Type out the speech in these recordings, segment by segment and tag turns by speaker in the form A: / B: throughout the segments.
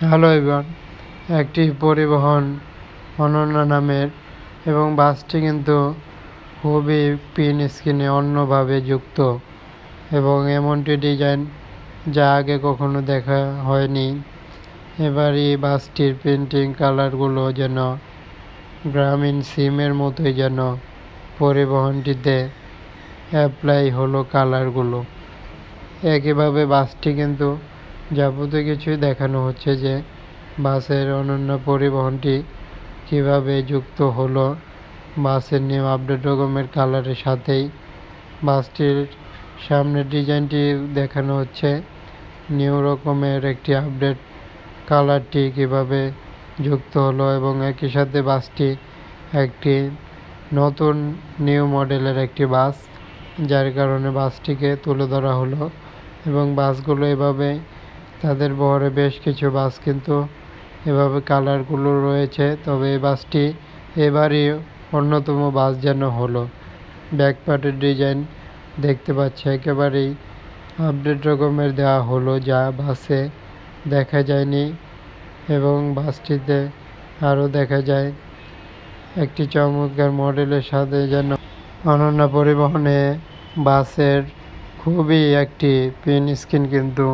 A: Hello everyone, একটি পরিবহন অনন্য নামের এবং বাসটি কিন্তু খুবই পিন স্ক্রিনে অন্যভাবে যুক্ত এবং এমনটি ডিজাইন যা আগে কখনো দেখা হয়নি। এবার এই বাসটির পেন্টিং কালারগুলো যেন গ্রামীণ সিমের মতোই যেন পরিবহনটিতে অ্যাপ্লাই হলো কালারগুলো। একইভাবে বাসটি কিন্তু যাবতীয় কিছুই দেখানো হচ্ছে যে বাসের অনন্য পরিবহনটি কীভাবে যুক্ত হলো, বাসের নিউ আপডেট রকমের কালারের সাথেই। বাসটির সামনের ডিজাইনটি দেখানো হচ্ছে। নিউ রকমের একটি আপডেট কালারটি কীভাবে যুক্ত হলো এবং একই সাথে বাসটি একটি নতুন নিউ মডেলের একটি বাস, যার কারণে বাসটিকে তুলে ধরা হলো এবং বাসগুলো এভাবে তাদের বহরে বেশ কিছু বাস কিন্তু এভাবে কালারগুলো রয়েছে, তবে এই বাসটি এবারই অন্যতম বাস যেন হলো। ব্যাকপার্টের ডিজাইন দেখতে পাচ্ছি, একেবারেই আপডেট রকমের দেওয়া হলো, যা বাসে দেখা যায়নি এবং বাসটিতে আরও দেখা যায়। একটি চমৎকার মডেলের সাথে যেন অনন্য পরিবহনে বাসের খুবই একটি পিন স্ক্রিন কিন্তু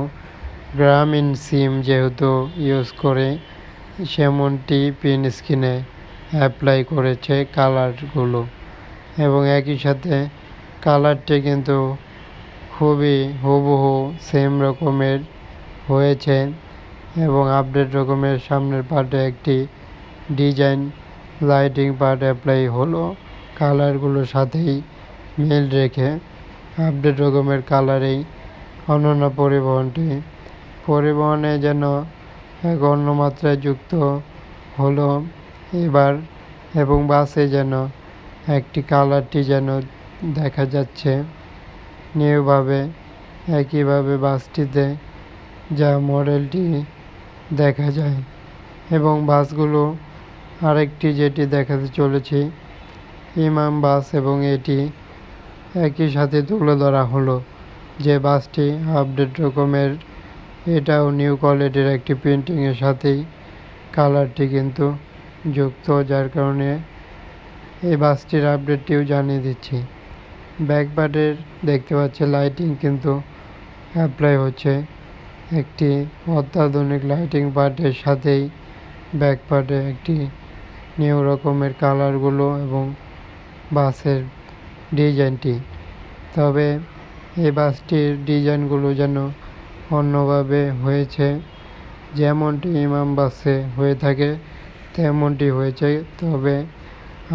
A: গ্রামীণ সিম যেহেতু ইউজ করে, সেমনটি পিন স্ক্রিনে অ্যাপ্লাই করেছে কালারগুলো। এবং একই সাথে কালারটি কিন্তু খুবই হুবহু সেম রকমের হয়েছে এবং আপডেট রকমের সামনের পার্টে একটি ডিজাইন লাইটিং পার্ট অ্যাপ্লাই হলো। কালারগুলোর সাথেই মিল রেখে আপডেট রকমের কালারেই অনন্য পরিবহনটি পরিবহনে যেন এক অন্য মাত্রায় যুক্ত হলো এবার এবং বাসে যেন একটি কালারটি যেন দেখা যাচ্ছে। নিউভাবে একইভাবে বাসটিতে যা মডেলটি দেখা যায় এবং বাসগুলো আরেকটি যেটি দেখাতে চলেছি, ইমাম বাস এবং এটি একই সাথে তুলে ধরা হলো যে বাসটি আপডেট রকমের এটাও নিউ কোয়ালিটির একটি প্রিন্টিংয়ের সাথেই কালারটি কিন্তু যুক্ত, যার কারণে এই বাসটির আপডেটটিও জানিয়ে দিচ্ছি। ব্যাক পার্টের দেখতে পাচ্ছে লাইটিং কিন্তু অ্যাপ্লাই হচ্ছে। একটি অত্যাধুনিক লাইটিং পার্টের সাথেই ব্যাক পার্টে একটি নিউ রকমের কালারগুলো এবং বাসের ডিজাইনটি তবে এই বাসটির ডিজাইনগুলো যেন অন্যভাবে হয়েছে। যেমনটি ইমাম বাসে হয়ে থাকে, তেমনটি হয়েছে। তবে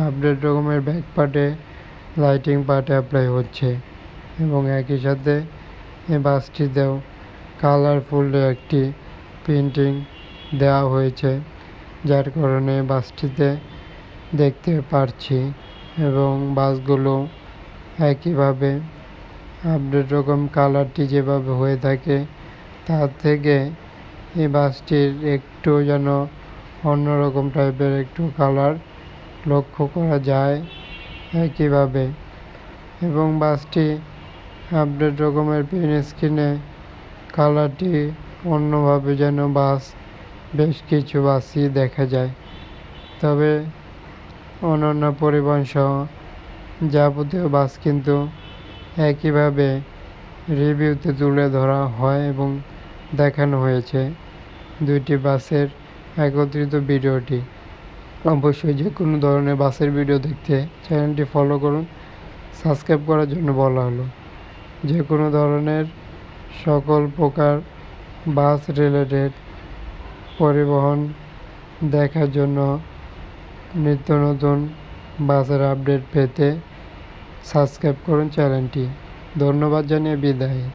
A: আপডেট রকমের ব্যাক পার্টে লাইটিং পার্টে অ্যাপ্লাই হচ্ছে এবং একই সাথে এই বাসটিতেও কালারফুল একটি প্রিন্টিং দেওয়া হয়েছে, যার কারণে বাসটিতে দেখতে পারছি এবং বাসগুলো একইভাবে আপডেট রকম কালারটি যেভাবে হয়ে থাকে তার থেকে এই বাসটির একটু যেন অন্যরকম টাইপের একটু কালার লক্ষ্য করা যায় একইভাবে। এবং বাসটি আপডেট রকমের পেন স্ক্রিনে কালারটি অন্যভাবে যেন বাস বেশ কিছু বাসই দেখা যায়। তবে অনন্য পরিবহন সহ যাবতীয় বাস কিন্তু একইভাবে রিভিউতে তুলে ধরা হয় এবং দেখানো হয়েছে। দুইটি বাসের একত্রিত ভিডিওটি। অবশ্যই যে কোনো ধরনের বাসের ভিডিও দেখতে চ্যানেলটি ফলো করুন সাবস্ক্রাইব করার জন্য বলা হলো। যে কোনো ধরনের সকল প্রকার বাস রিলেটেড পরিবহন দেখার জন্য নিত্য নতুন বাসের আপডেট পেতে সাবস্ক্রাইব করুন চ্যানেলটি। ধন্যবাদ জানিয়ে বিদায়।